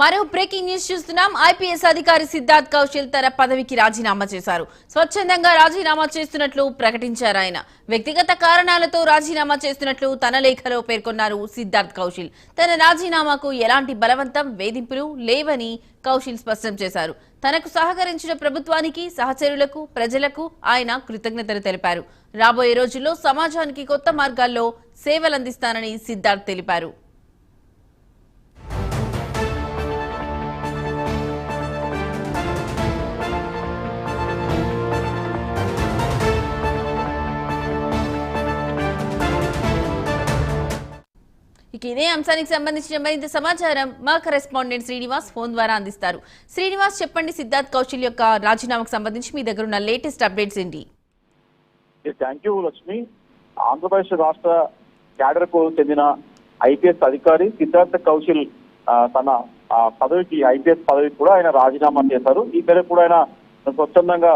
మరో breaking news చూస్తున్నాం. IPS అధికారి సిద్ధార్థ్ కౌశల్ తన పదవికి రాజీనామా చేశారు. స్వచ్ఛందంగా రాజీనామా చేస్తున్నట్లు ప్రకటించారు ఆయన. వ్యక్తిగత కారణాలతో రాజీనామా చేస్తున్నట్లు తన లేఖలో పేర్కొన్నారు సిద్ధార్థ్ కౌశల్. తన రాజీనామాకు ఎలాంటి బలవంతం వేధింపులు లేవని కౌశల్ స్పష్టం చేశారు. తనకు సహకరించిన ప్రభుత్వానికి సహచరులకు ప్రజలకు ఆయన కృతజ్ఞతలు తెలిపారు. రాబోయే రోజుల్లో సమాజానికి కొత్త మార్గాల్లో సేవలందిస్తానని సిద్ధార్థ్ తెలిపారు. ఇక ఇదే అంశానికి సంబంధించిన మరింత సమాచారం మా కరెస్పాండెంట్ శ్రీనివాస్ ఫోన్ ద్వారా అందిస్తారు. శ్రీనివాస్ చెప్పండి సిద్ధార్థ్ కౌశల్ యొక్క రాజీనామాకు సంబంధించి మీ దగ్గర ఉన్న లేటెస్ట్ అప్డేట్స్ ఏంటి? Thank you Lakshmi. ఆంధ్రప్రదేశ్ రాష్ట్ర క్యాడర్కు చెందిన ఐపీఎస్ అధికారి సిద్ధార్థ కౌశల్ తన పదవికి ఐపీఎస్ పదవికి కూడా ఆయన రాజీనామా చేశారు. ఈ మేరకు కూడా ఆయన స్వచ్ఛందంగా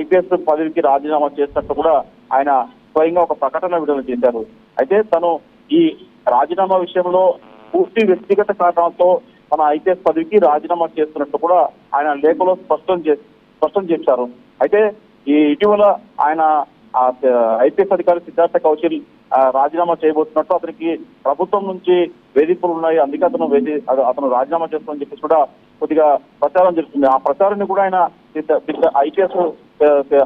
ఐపీఎస్ పదవికి రాజీనామా చేసినట్టు కూడా ఆయన స్వయంగా ఒక ప్రకటన విడుదల చేశారు. అయితే తను ఈ రాజీనామా విషయంలో పూర్తి వ్యక్తిగత కారణాలతో మన ఐపీఎస్ పదవికి రాజీనామా చేస్తున్నట్టు కూడా ఆయన లేఖలో స్పష్టం చే స్పష్టం చేశారు. అయితే ఈ ఇటీవల ఆయన ఐపీఎస్ అధికారి సిద్ధార్థ కౌశల్ రాజీనామా చేయబోతున్నట్టు అతనికి ప్రభుత్వం నుంచి వేధింపులు ఉన్నాయి. అందుకే అతను వేధి- అతను రాజీనామా చేస్తామని చెప్పేసి కూడా కొద్దిగా ప్రచారం జరుగుతుంది. ఆ ప్రచారాన్ని కూడా ఆయన ఐపీఎస్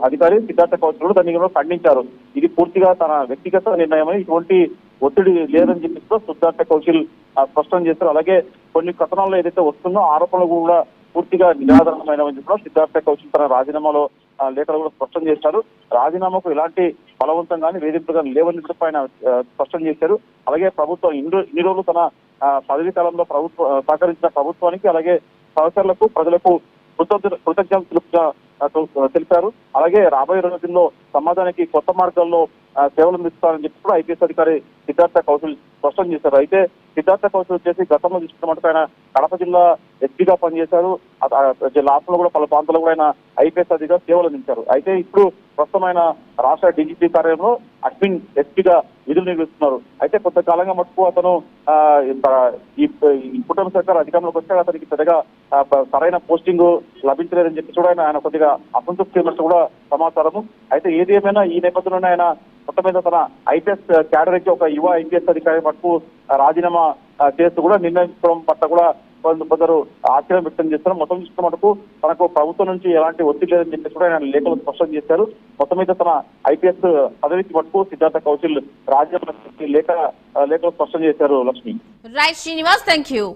అధికారి సిద్ధార్థ కౌశల్ కూడా దాన్ని కూడా ఖండించారు. ఇది పూర్తిగా తన వ్యక్తిగత నిర్ణయమని ఇటువంటి ఒత్తిడి లేదని చెప్పి కూడా సిద్ధార్థ కౌశల్ స్పష్టం చేశారు. అలాగే కొన్ని కథనాల్లో ఏదైతే వస్తుందో ఆరోపణలు కూడా పూర్తిగా నిరాధారణమైనవని కూడా సిద్ధార్థ కౌశల్ తన రాజీనామాలో లేఖలు కూడా స్పష్టం చేశారు. రాజీనామాకు ఎలాంటి బలవంతం కానీ వేధింపులు కానీ లేవని కూడా ఆయన స్పష్టం చేశారు. అలాగే ప్రభుత్వం ఇన్ని రోజులు తన ఆ, పదవీ కాలంలో ప్రభుత్వ సహకరించిన ప్రభుత్వానికి అలాగే సహచరులకు ప్రజలకు కృతజ్ఞతలు తెలిపారు. అలాగే రాబోయే రోజుల్లో సమాజానికి కొత్త మార్గాల్లో సేవలు అందిస్తారని చెప్పి కూడా ఐపీఎస్ అధికారి సిద్ధార్థ కౌశల్ స్పష్టం చేశారు. అయితే సిద్ధార్థ కౌశల్ వచ్చేసి గతంలో చూసుకున్నట్టు ఆయన కడప జిల్లా ఎస్పీగా పనిచేశారు. అత- ఆ రాష్ట్రంలో కూడా పలు ప్రాంతాల్లో కూడా ఆయన ఐపీఎస్ అధిగా సేవలు అందించారు. అయితే ఇప్పుడు ప్రస్తుతం ఆయన రాష్ట్ర డీజీపీ కార్యాలయంలో అడ్మిన్ ఎస్పీగా విధులు నిర్వహిస్తున్నారు అయితే కొంతకాలంగా మటుకు అతను ఆ, ఈ కుటుంబ సర్కార్ అధికారంలోకి వచ్చాక అతనికి పెద్దగా సరైన పోస్టింగ్ లభించలేదని చెప్పి కూడా ఆయన కొద్దిగా అసంతృప్తి ఉన్నట్టు కూడా సమాచారము. అయితే ఏది ఏమైనా ఈ నేపథ్యంలోనే ఆయన మొత్తం మీద తన ఐపీఎస్ క్యాడర్కి ఒక యువ ఐపీఎస్ అధికారి మటుకు రాజీనామా చేస్తూ కూడా నిర్ణయించడం పట్ల కూడా కొందరు ఆశ్చర్యం వ్యక్తం చేస్తారు మొత్తం చూసుకున్న మటుకు తనకు ప్రభుత్వం నుంచి ఎలాంటి ఒత్తిడి లేదని చెప్పేసి కూడా ఆయన లేఖలు స్పష్టం చేశారు. మొత్తం మీద తన ఐపీఎస్ పదవికి మటుకు సిద్ధార్థ కౌశల్ రాజీనామా లేఖ లేఖలు స్పష్టం చేశారు Lakshmi. Right Srinivas thank you